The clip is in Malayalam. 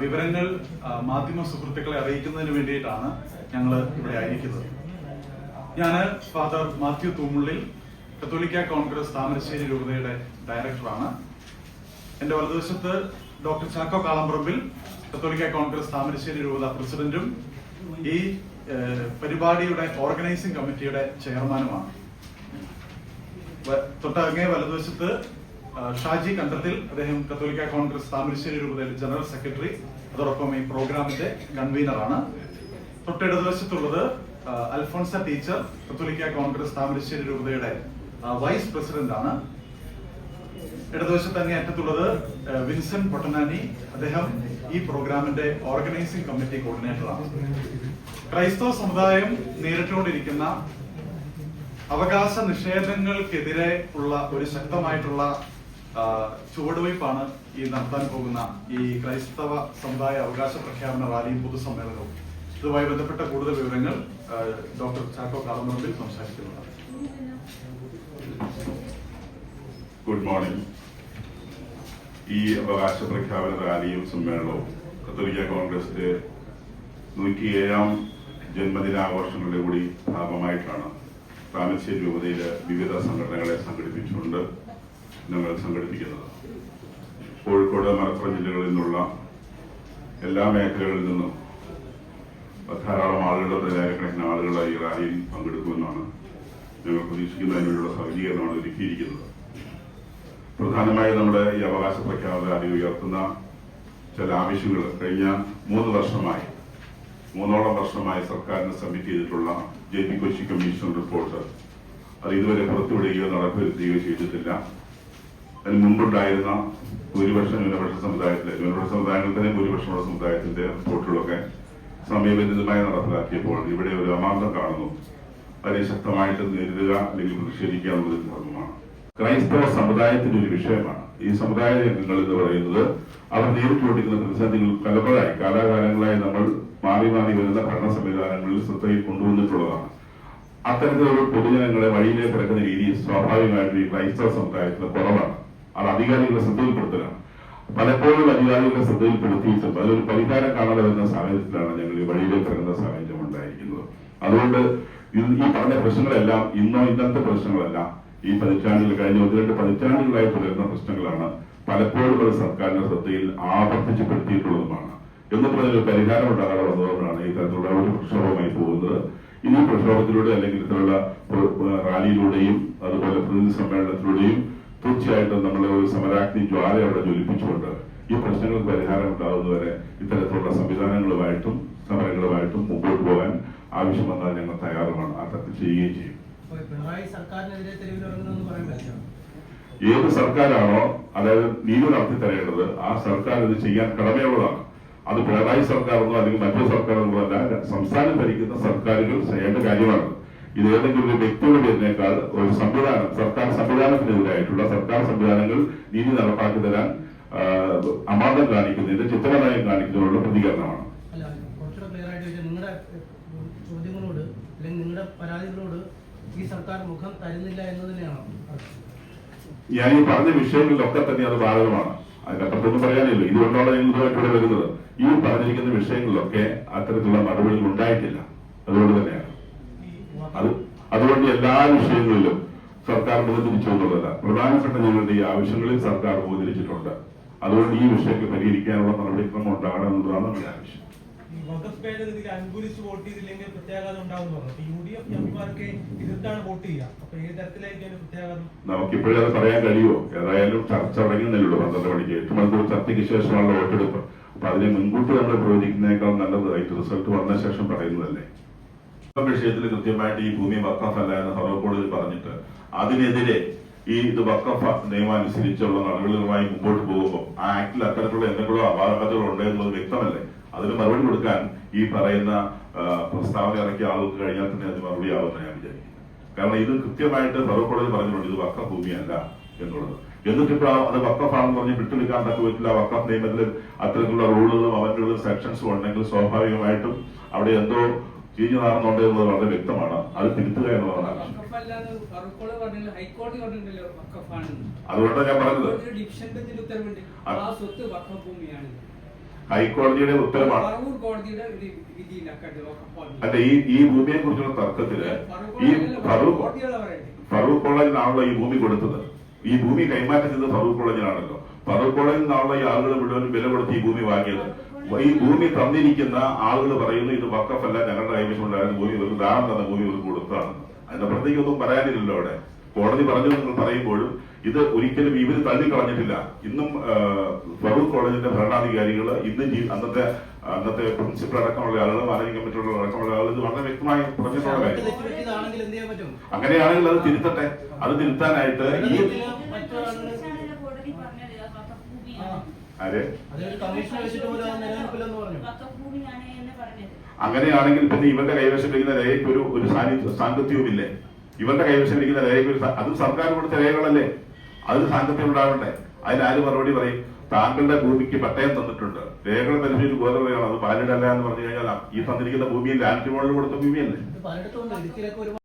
വിവരങ്ങൾ മാധ്യമ സുഹൃത്തുക്കളെ അറിയിക്കുന്നതിന് വേണ്ടിയിട്ടാണ് ഞങ്ങൾ ഇവിടെ ആയിരിക്കുന്നത്. ഞാൻ ഫാദർ മാത്യു തൂമുള്ളിൽ കത്തോലിക്ക കോൺഗ്രസ് താമരശ്ശേരി രൂപതയുടെ ഡയറക്ടറാണ്. എന്റെ വലതുവശത്ത് ഡോക്ടർ ചാക്കോ കാളംപറമ്പിൽ കത്തോലിക്ക കോൺഗ്രസ് താമരശ്ശേരി രൂപത പ്രസിഡന്റും ഈ പരിപാടിയുടെ ഓർഗനൈസിംഗ് കമ്മിറ്റിയുടെ ചെയർമാനുമാണ്. തൊട്ടങ്ങേ വലതുവശത്ത് ഷാജി കണ്ടത്തിൽ അദ്ദേഹം കത്തോലിക്ക കോൺഗ്രസ് താമരശ്ശേരി രൂപതയിലെ ജനറൽ സെക്രട്ടറി അതോടൊപ്പം ഈ പ്രോഗ്രാമിന്റെ കൺവീനറാണ്. തൊട്ടിടതുവശത്തുള്ളത് അൽഫോൺസ ടീച്ചർ കത്തോലിക്ക കോൺഗ്രസ് താമരശ്ശേരി രൂപതയുടെ വൈസ് പ്രസിഡന്റ് ആണ്. ഇടതുവശത്ത് തന്നെ അറ്റത്തുള്ളത് വിൻസെന്റ് പൊട്ടനാനി അദ്ദേഹം ഈ പ്രോഗ്രാമിന്റെ ഓർഗനൈസിംഗ് കമ്മിറ്റി കോർഡിനേറ്ററാണ് ക്രൈസ്തവ സമുദായം നേരിട്ടുകൊണ്ടിരിക്കുന്ന അവകാശ നിഷേധങ്ങൾക്കെതിരെ ഉള്ള ഒരു ശക്തമായിട്ടുള്ള ചുവടുവയ്പ്പാണ് ഈ നടത്താൻ പോകുന്ന ഈ ക്രൈസ്തവ സമുദായ അവകാശ പ്രഖ്യാപന റാലിയും പൊതുസമ്മേളനവും. ഇതുമായി ബന്ധപ്പെട്ട കൂടുതൽ വിവരങ്ങൾ ഡോക്ടർ ചാക്കോ കാളമ്പറമ്പിൽ സംസാരിക്കുന്നതാണ്. ഗുഡ് മോർണിംഗ് ഈ അവകാശ പ്രഖ്യാപന റാലിയും സമ്മേളനവും കത്തോലിക്ക കോൺഗ്രസിന്റെ നൂറ്റിയേഴാം ജന്മദിനാഘോഷങ്ങളുടെ കൂടി ഭാഗമായിട്ടാണ് താമരശ്ശേരി രൂപതയിലെ വിവിധ സംഘടനകളെ സംഘടിപ്പിച്ചുകൊണ്ട് ഞങ്ങൾ സംഘടിപ്പിക്കുന്നത്. കോഴിക്കോട് മലപ്പുറം ജില്ലകളിൽ നിന്നുള്ള എല്ലാ മേഖലകളിൽ നിന്നും ധാരാളം ആളുകളുടെ പ്രചാരക്കണക്കിന് ആളുകൾ ഈ പങ്കെടുക്കുമെന്നാണ് ഞങ്ങൾ പ്രതീക്ഷിക്കുന്നതിനുള്ള സജ്ജീകരണമാണ് ഒരുക്കിയിരിക്കുന്നത്. പ്രധാനമായും നമ്മുടെ ഈ അവകാശ പ്രഖ്യാപന ഉയർത്തുന്ന ചില ആവശ്യങ്ങൾ കഴിഞ്ഞ മൂന്ന് വർഷമായി മൂന്നോളം വർഷമായി സർക്കാരിന് സബ്മിറ്റ് ചെയ്തിട്ടുള്ള J P Kochi commission report അത് ഇതുവരെ പുറത്തുവിടുകയോ നടപ്പിലെത്തുകയോ ചെയ്തിട്ടില്ല. അതിന് മുമ്പുണ്ടായിരുന്ന ഭൂരിപക്ഷ ന്യൂനപക്ഷ സമുദായത്തിലെ ന്യൂനപക്ഷ സമുദായങ്ങളിൽ ഭൂരിപക്ഷമുള്ള സമുദായത്തിന്റെ റിപ്പോർട്ടുകളൊക്കെ സമയബന്ധിതമായി നടപ്പിലാക്കിയപ്പോൾ ഇവിടെ ഒരു അമാന്തം കാണുന്നു. അതിനെ ശക്തമായിട്ട് നേരിടുക അല്ലെങ്കിൽ പ്രതിഷേധിക്കുക എന്നുള്ളതിന് ധർമ്മമാണ്. ക്രൈസ്തവ സമുദായത്തിന്റെ ഒരു വിഷയമാണ്. ഈ സമുദായ രംഗങ്ങൾ എന്ന് പറയുന്നത് അവർ നേരിട്ട് കൊണ്ടിരിക്കുന്ന പ്രതിസന്ധികൾ പലപ്പോഴായി കാലാകാലങ്ങളായി നമ്മൾ മാറി മാറി വരുന്ന ഭരണ സംവിധാനങ്ങളിൽ ശ്രദ്ധയിൽ കൊണ്ടുവന്നിട്ടുള്ളതാണ്. അത്തരത്തിലുള്ള പൊതുജനങ്ങളെ വഴിയിലേക്ക് ഇറക്കുന്ന രീതി സ്വാഭാവികമായിട്ടും ഈ ക്രൈസ്തവ സമുദായത്തിന് കുറവാണ്. അത് അധികാരികളുടെ ശ്രദ്ധയിൽപ്പെടുത്തലാണ്. പലപ്പോഴും അധികാരികളുടെ ശ്രദ്ധയിൽപ്പെടുത്തിയിട്ടും അതിലൊരു പരിഹാരം കാണാതെ വരുന്ന സാഹചര്യത്തിലാണ് ഞങ്ങൾ ഈ വഴിയിലേക്ക് ഇറങ്ങുന്ന സാഹചര്യം ഉണ്ടായിരിക്കുന്നത്. അതുകൊണ്ട് ഈ പറഞ്ഞ പ്രശ്നങ്ങളെല്ലാം ഇന്നോ ഇന്നത്തെ പ്രശ്നങ്ങളല്ല ഈ പതിറ്റാണ്ടിൽ കഴിഞ്ഞ ഒന്ന് രണ്ട് പതിറ്റാണ്ടുകളായി തുടരുന്ന പ്രശ്നങ്ങളാണ് പലപ്പോഴും ഒരു സർക്കാരിന്റെ ശ്രദ്ധയിൽ ആവർത്തിച്ചപ്പെടുത്തിയിട്ടുള്ളതുമാണ്. എന്നിട്ട് അതിനൊരു പരിഹാരം ഉണ്ടാകാതെ വന്നതുകൊണ്ടാണ് ഈ തരത്തിലുള്ള ഒരു പ്രക്ഷോഭമായി പോകുന്നത്. ഇനി പ്രക്ഷോഭത്തിലൂടെ അല്ലെങ്കിൽ ഇത്തരമുള്ള റാലിയിലൂടെയും അതുപോലെ പ്രതിനിധി സമ്മേളനത്തിലൂടെയും തീർച്ചയായിട്ടും നമ്മൾ ഒരു സമരാഗ്നി ജ്വാല അവിടെ ജ്വലിപ്പിച്ചുകൊണ്ട് ഈ പ്രശ്നങ്ങൾക്ക് പരിഹാരം ഉണ്ടാകുന്നവരെ ഇത്തരത്തിലുള്ള സംവിധാനങ്ങളുമായിട്ടും സമരങ്ങളുമായിട്ടും മുമ്പോട്ട് പോകാൻ ആവശ്യം വന്നാൽ ഞങ്ങൾ തയ്യാറുമാണ്. ആ തരത്തിൽ ചെയ്യുകയും ചെയ്യും. ഏത് സർക്കാരാണോ അതായത് നീതി നടത്തി തരേണ്ടത് ആ സർക്കാർ ഇത് ചെയ്യാൻ കടമയുള്ളതാണ്. അത് പിണറായി സർക്കാരെന്നോ അല്ലെങ്കിൽ മറ്റൊരു സർക്കാരെന്നല്ല സംസ്ഥാനം ഭരിക്കുന്ന സർക്കാരുകൾ ചെയ്യേണ്ട കാര്യമാണ്. ഇത് ഏതെങ്കിലും ഒരു വ്യക്തിയുടെ പേരിനേക്കാൾ ഒരു സംവിധാനം സർക്കാർ സംവിധാനത്തിനെതിരായിട്ടുള്ള സർക്കാർ സംവിധാനങ്ങൾ നീതി നടപ്പാക്കി തരാൻ അമാന്തം കാണിക്കുന്നതിന്റെ ചിത്രനയം കാണിക്കുന്നതിനുള്ള പ്രതികരണമാണ്. ചോദ്യങ്ങളോട് അല്ലെങ്കിൽ നിങ്ങളുടെ പരാതികളോട് ഈ സർക്കാർ മുഖം തരുന്നില്ല? ഞാൻ ഈ പറഞ്ഞ വിഷയങ്ങളിലൊക്കെ തന്നെ അത് ബാധകമാണ്. അതിനപ്പുറത്തൊന്നും പറയാനില്ല. ഇതുകൊണ്ടാണ് ഞങ്ങൾ ഇതുമായിട്ട് ഇവിടെ വരുന്നത്. ഈ പറഞ്ഞിരിക്കുന്ന വിഷയങ്ങളിലൊക്കെ അത്തരത്തിലുള്ള മറുപടികൾ ഉണ്ടായിട്ടില്ല. അതുകൊണ്ട് തന്നെയാണ്. അത് അതുകൊണ്ട് എല്ലാ വിഷയങ്ങളിലും സർക്കാർ മുഖതിരിച്ചു എന്നുള്ളതല്ല പ്രധാനപ്പെട്ട ഞങ്ങളുടെ ഈ ആവശ്യങ്ങളിൽ സർക്കാർ മുഖതിരിച്ചിട്ടുണ്ട് അതുകൊണ്ട് ഈ വിഷയങ്ങൾ പരിഹരിക്കാനുള്ള നടപടിക്രമം ഉണ്ടാകണം എന്നുള്ളതാണ് നമ്മുടെ ആവശ്യം. നമുക്കിപ്പോഴത് വഖഫ് ഭേദഗതിയിൽ അനുകൂലിച്ച് വോട്ട് ചെയ്തില്ലെങ്കിൽ പ്രത്യാഘാതം ഉണ്ടാവും പറഞ്ഞു. യു ഡി എഫ് എതിർത്താണ് വോട്ട് ചെയ്യുക? അപ്പൊ ഏത് തരത്തിലായിരിക്കും പ്രത്യാഘാതം? നമുക്കിപ്പോഴേ അത് പറയാൻ കഴിയുമോ? ഏതായാലും ചർച്ച തുടങ്ങുന്നില്ലല്ലോ പന്ത്രണ്ട് മണിക്ക്. എട്ട് മണിക്കൂർ ചർച്ചയ്ക്ക് ശേഷമാണല്ലോ വോട്ടെടുപ്പ്. അപ്പൊ അതിനെ മുൻകൂട്ടി നമ്മൾ പ്രവചിക്കുന്നതിനേക്കാൾ നല്ലത്. അതിന്റെ റിസൾട്ട് വന്ന ശേഷം പറയുന്നതല്ലേ. വിഷയത്തിൽ കൃത്യമായിട്ട് ഈ ഭൂമി വക്കഫല്ല എന്ന് ഫറോ കോടതി പറഞ്ഞിട്ട് അതിനെതിരെ ഈ ഇത് വക്കഫ നിയമം അനുസരിച്ചുള്ള നടപടികളുമായി മുമ്പോട്ട് പോകുമ്പോൾ ആ ആക്ടിൽ അത്തരത്തിലുള്ള എന്തെങ്കിലും അപാകതകൾ ഉണ്ടെന്നുള്ളത് വ്യക്തമല്ലേ? അതിന് മറുപടി കൊടുക്കാൻ ഈ പറയുന്ന പ്രസ്താവന ഇറക്കിയ ആളുകൾക്ക് കഴിഞ്ഞാൽ തന്നെ അത് മറുപടി ആവുമെന്ന് ഞാൻ വിചാരിക്കുന്നു കാരണം ഇത് കൃത്യമായിട്ട് ഫറോ കോടതി പറഞ്ഞിട്ടുണ്ട് ഇത് വക്ക ഭൂമിയല്ല എന്നുള്ളത്. എന്നിട്ടിപ്പോ അത് വക്കഫാണെന്ന് പറഞ്ഞ് വിട്ടെടുക്കാൻ തക്ക പറ്റില്ല വക്കഫ് നിയമത്തിൽ അത്തരത്തിലുള്ള റൂളുകളും അവന്റുകളും സെക്ഷൻസും ഉണ്ടെങ്കിൽ സ്വാഭാവികമായിട്ടും അവിടെ എന്തോ ചീഞ്ഞു നടന്നുണ്ട് എന്നത് വളരെ വ്യക്തമാണ്. അത് തിരുത്തുക എന്നുള്ളതാണ് അതുകൊണ്ടാണ് ഞാൻ പറഞ്ഞത്. ഹൈക്കോടതിയുടെ ഉത്തരവാണ്. അല്ല ഈ ഈ ഭൂമിയെ കുറിച്ചുള്ള തർക്കത്തിൽ ഈ ഫറൂഖ് കോളേജിനാണല്ലോ ഈ ഭൂമി കൊടുത്തത്. ഈ ഭൂമി കൈമാറ്റം ചെയ്തത് ഫറൂഖ് കോളേജിനാണല്ലോ ഫറൂഖ് കോളേജിൽ നിന്നാണല്ലോ ഈ ആളുകൾ മുഴുവൻ വില കൊടുത്ത് ഈ ഭൂമി വാങ്ങിയത്. ഈ ഭൂമി തന്നിരിക്കുന്ന ആളുകൾ പറയുന്നു ഇത് വക്കഫല്ല ഞങ്ങളുടെ കൈവശമുണ്ടായിരുന്ന ഭൂമി ഇവർക്ക് ദാനം തന്ന ഭൂമി ഇവർക്ക് കൊടുത്താണ്. അതിനപ്പുറത്തേക്ക് ഒന്നും പറയാനില്ലല്ലോ അവിടെ. കോടതി പറഞ്ഞു നിങ്ങൾ പറയുമ്പോഴും ഇത് ഒരിക്കലും ഇവർ തള്ളിക്കളഞ്ഞിട്ടില്ല. ഇന്നും ഫറൂഖ് കോളേജിന്റെ ഭരണാധികാരികൾ ഇന്ന് അന്നത്തെ അന്നത്തെ പ്രിൻസിപ്പൽ അടക്കമുള്ള ആളുകൾ മാനേജിംഗ് കമ്മിറ്റിയുള്ള അടക്കമുള്ള ആളുകൾ ഇത് വളരെ വ്യക്തമായി പറഞ്ഞിട്ടുള്ള അങ്ങനെയാണെങ്കിൽ അത് തിരുത്തട്ടെ. അത് തിരുത്താനായിട്ട് ഈ അങ്ങനെയാണെങ്കിൽ പിന്നെ ഇവന്റെ കൈവശം ഇരിക്കുന്ന രേഖയ്ക്ക് ഒരു ഒരു സാന്നി- സാങ്കത്യവുമില്ലേ? ഇവന്റെ കൈവശം ഇരിക്കുന്ന രേഖയ്ക്ക് ഒരു അത് സർക്കാർ കൊടുത്ത രേഖകളല്ലേ? അതിന് സാങ്കത്യം ഉണ്ടാവണ്ടേ? അതിനാര് മറുപടി പറയും? താങ്കളുടെ ഭൂമിക്ക് പട്ടയം തന്നിട്ടുണ്ട്. രേഖകൾ പരിശോധിച്ച് ഗോതമ്പയാണ് അത് പാലിടല്ല എന്ന് പറഞ്ഞു കഴിഞ്ഞാൽ ഈ തന്നിരിക്കുന്ന ഭൂമിയിൽ ലാൻഡ് കൊടുത്ത ഭൂമിയല്ലേ?